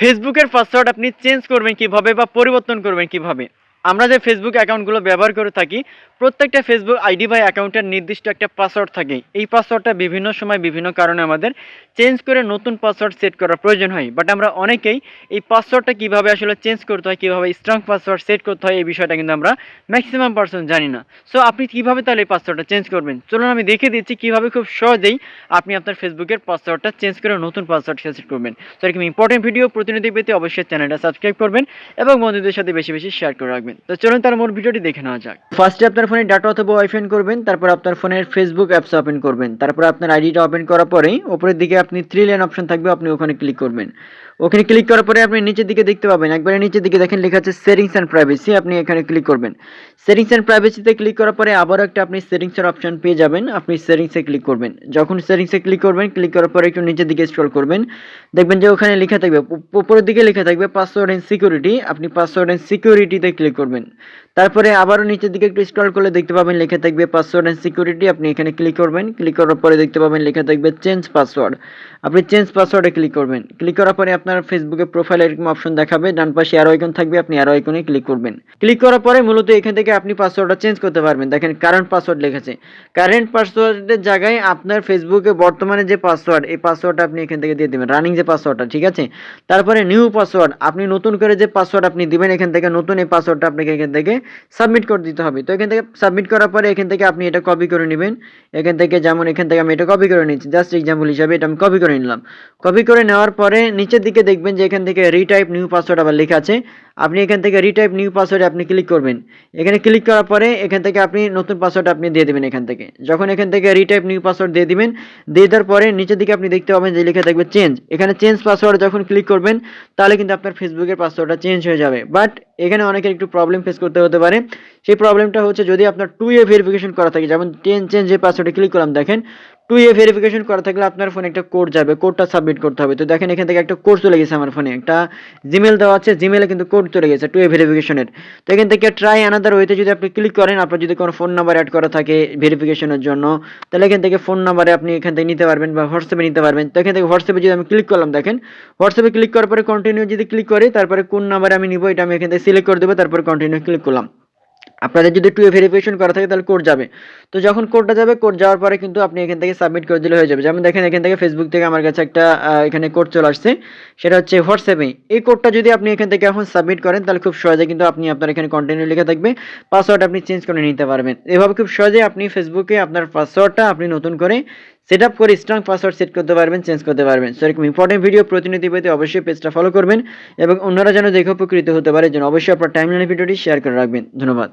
ফেসবুকের পাসওয়ার্ড আপনি চেঞ্জ করবেন কীভাবে বা পরিবর্তন করবেন কীভাবে? আমরা যে ফেসবুক অ্যাকাউন্টগুলো ব্যবহার করে থাকি, প্রত্যেকটা ফেসবুক আইডি বা অ্যাকাউন্টের নির্দিষ্ট একটা পাসওয়ার্ড থাকে। এই পাসওয়ার্ডটা বিভিন্ন সময় বিভিন্ন কারণে আমাদের চেঞ্জ করে নতুন পাসওয়ার্ড সেট করার প্রয়োজন হয়। বাট আমরা অনেকেই এই পাসওয়ার্ডটা কীভাবে আসলে চেঞ্জ করতে হয়, কীভাবে স্ট্রং পাসওয়ার্ড সেট করতে হয়, এই বিষয়টা কিন্তু আমরা ম্যাক্সিমাম পার্সন জানি না। সো আপনি কীভাবে তাহলে এই পাসওয়ার্ডটা চেঞ্জ করবেন? চলুন আমি দেখে দিচ্ছি কীভাবে খুব সহজেই আপনি আপনার ফেসবুকের পাসওয়ার্ডটা চেঞ্জ করে নতুন পাসওয়ার্ড সেট করবেন। তো এরকম ইম্পর্টেন্ট ভিডিও প্রতিনিধি পেতে অবশ্যই চ্যানেলটা সাবস্ক্রাইব করবেন এবং বন্ধুদের সাথে বেশি বেশি শেয়ার করে রাখবেন। তো চলুন তার মূল ভিডিওটি দেখে নেওয়া যাক। ফার্স্টে আপনার ফোনে ডাটা অথবা ওয়াইফাই করবেন, তারপর আপনার ফোনের ফেসবুক অ্যাপস ওপেন করবেন, তারপর আপনার আইডিটা ওপেন করার পরেই উপরের দিকে আপনি থ্রি লাইন অপশন থাকবে, আপনি ওখানে ক্লিক করবেন। ওখানে ক্লিক করার পরে আপনি নিচের দিকে দেখতে পাবেন, একবারে নিচের দিকে দেখেন লেখা আছে সেটিংস অ্যান্ড প্রাইভেসি আপনি এখানে ক্লিক করবেন। সেটিংস অ্যান্ড প্রাইভেসিতে ক্লিক করার পরে আবারও একটা আপনি সেটিংসের অপশন পেয়ে যাবেন, আপনি সেটিংসে ক্লিক করবেন। যখন সেটিংসে ক্লিক করবেন ক্লিক করার পরে একটু নিচের দিকে স্ক্রল করবেন, দেখবেন যে ওখানে লেখা থাকবে উপরের দিকে লেখা থাকবে পাসওয়ার্ড অ্যান্ড সিকিউরিটি আপনি পাসওয়ার্ড অ্যান্ড সিকিউরিটিতে ক্লিক করবেন। তারপরে আবারও নিচের দিকে একটু স্ক্রল করলে দেখতে পাবেন লেখা থাকবে পাসওয়ার্ড অ্যান্ড সিকিউরিটি আপনি এখানে ক্লিক করবেন। ক্লিক করার পরে দেখতে পাবেন লেখা থাকবে চেঞ্জ পাসওয়ার্ড আপনি চেঞ্জ পাসওয়ার্ডে ক্লিক করবেন। ক্লিক করার পরে আপনার ফেসবুকে প্রোফাইল এরকম অপশন দেখাবে। ডান পাশে আরও আইকন থাকবে। আপনি আরও আইকনে ক্লিক করবেন। ক্লিক করার পরে মূলত এখান থেকে আপনি পাসওয়ার্ডটা চেঞ্জ করতে পারবেন। দেখেন কারেন্ট পাসওয়ার্ড লেখেছে। কারেন্ট পাসওয়ার্ডের জায়গায় আপনার ফেসবুকে বর্তমানে যে পাসওয়ার্ড এই পাসওয়ার্ডটা আপনি এখান থেকে দিয়ে দেবেন। রানিং যে পাসওয়ার্ডটা ঠিক আছে? তারপরে নিউ পাসওয়ার্ড আপনি নতুন করে যে পাসওয়ার্ড আপনি দিবেন, এখান থেকে নতুন এই পাসওয়ার্ডটা আপনাকে এখান থেকে সাবমিট করে দিতে হবে। তো এখান থেকে সাবমিট করার পরে এখান থেকে আপনি এটা কপি করে নেবেন। এখান থেকে যেমন এখান থেকে আমি এটা কপি করে নিচ্ছি। জাস্ট এক্সাম্পল হিসাবে এটা আমি কপি করে নিলাম। কপি করে নেওয়ার পরে নিচের দিকে দেখবেন যে এখান থেকে রিটাইপ নিউ পাসওয়ার্ড আবার লেখা আছে। আপনি এখান থেকে রিটাইপ নিউ পাসওয়ার্ডে আপনি ক্লিক করবেন। এখানে ক্লিক করার পরে এখান থেকে আপনি নতুন পাসওয়ার্ড আপনি দিয়ে দেবেন এখান থেকে। যখন এখান থেকে রিটাইপ নিউ পাসওয়ার্ড দিয়ে দিবেন, দিয়ে দেওয়ার পরে নিচের দিকে আপনি দেখতে পাবেন যে লেখা থাকবে চেঞ্জ এখানে চেঞ্জ পাসওয়ার্ড যখন ক্লিক করবেন, তাহলে কিন্তু আপনার ফেসবুকের পাসওয়ার্ডটা চেঞ্জ হয়ে যাবে। বাট এখানে অনেকের একটু প্রবলেম ফেস করতে হতে পারে। সেই প্রবলেমটা হচ্ছে যদি আপনার টু এ ভেরিফিকেশন করা থাকে, যেমন টেন চেঞ্জ যে পাসওয়ার্ডে ক্লিক করলাম, দেখেন টু এ ভেরিফিকেশন করা থাকলে আপনার ফোনে একটা কোড যাবে কোডটা সাবমিট করতে হবে। তো দেখেন এখান থেকে একটা কোড চলে গেছে আমার ফোনে একটা জিমেল দেওয়া আছে জিমেলে কিন্তু কোড চলে গেছে টু এ ভেরিফিকেশনের তো এখান থেকে ট্রাই আনাদার ওয়েতে যদি আপনি ক্লিক করেন, আপনার যদি কোনো ফোন নাম্বার অ্যাড করা থাকে ভেরিফিকেশনের জন্য, তাহলে এখান থেকে ফোন নাম্বারে আপনি এখান থেকে নিতে পারবেন বা হোয়াটসঅ্যাপে নিতে পারবেন। তো এখান থেকে হোয়াটসঅ্যাপে যদি আমি ক্লিক করলাম, দেখেন হোয়াটসঅ্যাপে ক্লিক করার পরে কন্টিনিউ যদি ক্লিক করি, তারপরে কোন নাম্বারে আমি নিব, এটা আমি এখান থেকে সিলেক্ট করে দেবো, তারপরে কন্টিনিউ ক্লিক করলাম। আপনাদের যদি টু এ ভেরিফিকেশন করা থাকে, তাহলে কোড যাবে। তো যখন কোডটা যাবে কোড যাওয়ার পরে কিন্তু আপনি এখান থেকে সাবমিট করে দিলে হয়ে যাবে। যেমন দেখেন, এখান থেকে ফেসবুক থেকে আমার কাছে একটা এখানে কোড চলে আসছে। সেটা হচ্ছে হোয়াটসঅ্যাপে এই কোডটা যদি আপনি এখান থেকে এখন সাবমিট করেন, তাহলে খুব সহজে কিন্তু আপনি আপনার এখানে কন্টিনিউ লেখা থাকবে। পাসওয়ার্ড আপনি চেঞ্জ করে নিতে পারবেন। এভাবে খুব সহজে আপনি ফেসবুকে আপনার পাসওয়ার্ডটা আপনি নতুন করে সেট আপ করে স্ট্রং পাসওয়ার্ড সেট করতে পারবেন চেঞ্জ করতে পারবেন। সো এরকম ইম্পর্টেন্ট ভিডিও প্রতিনিধি পেতে অবশ্যই পেজটা ফলো করবেন এবং অন্যরা যেন দেখে উপকৃত হতে পারে, যেন অবশ্যই আপনার টাইমলাইন ভিডিওটি শেয়ার করে রাখবেন। ধন্যবাদ।